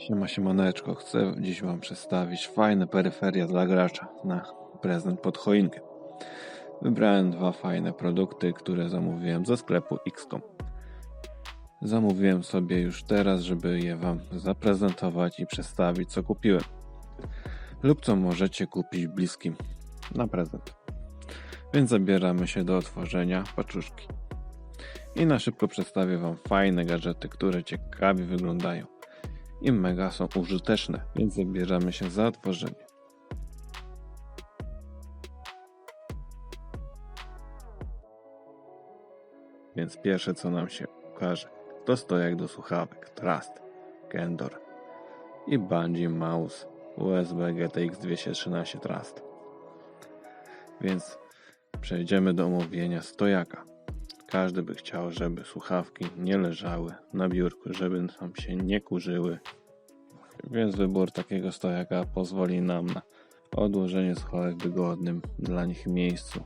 Siema, siemaneczko. Chcę dziś Wam przedstawić fajne peryferia dla gracza na prezent pod choinkę. Wybrałem dwa fajne produkty, które zamówiłem ze sklepu XCOM. Zamówiłem sobie już teraz, żeby je Wam zaprezentować i przedstawić, co kupiłem. Lub co możecie kupić bliskim na prezent. Więc zabieramy się do otworzenia paczuszki. I na szybko przedstawię Wam fajne gadżety, które ciekawie wyglądają i mega są użyteczne, więc zabieramy się za tworzenie. Więc pierwsze co nam się ukaże to stojak do słuchawek Trust, Kendor i Bungie Mouse USB GTX 213 Trust. Więc przejdziemy do omówienia stojaka. Każdy by chciał, żeby słuchawki nie leżały na biurku, żeby nam się nie kurzyły. Więc wybór takiego stojaka pozwoli nam na odłożenie słuchawek w wygodnym dla nich miejscu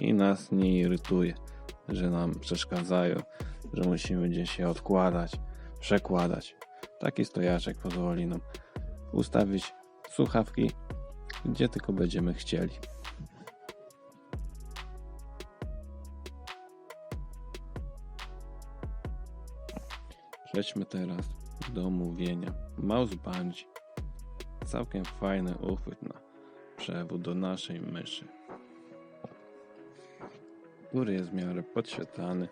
i nas nie irytuje, że nam przeszkadzają, że musimy gdzieś je odkładać, przekładać. Taki stojaczek pozwoli nam ustawić słuchawki gdzie tylko będziemy chcieli. Przejdźmy teraz do omówienia. Mouse Bungee. Całkiem fajny uchwyt na przewód do naszej myszy. Który jest w miarę podświetlany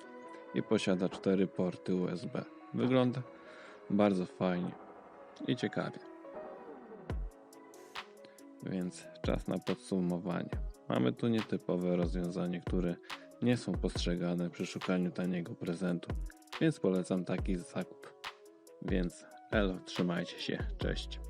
i posiada cztery porty USB. Wygląda bardzo fajnie i ciekawie. Więc czas na podsumowanie. Mamy tu nietypowe rozwiązanie, które nie są postrzegane przy szukaniu taniego prezentu, więc polecam taki zakup. Więc elo, trzymajcie się, cześć.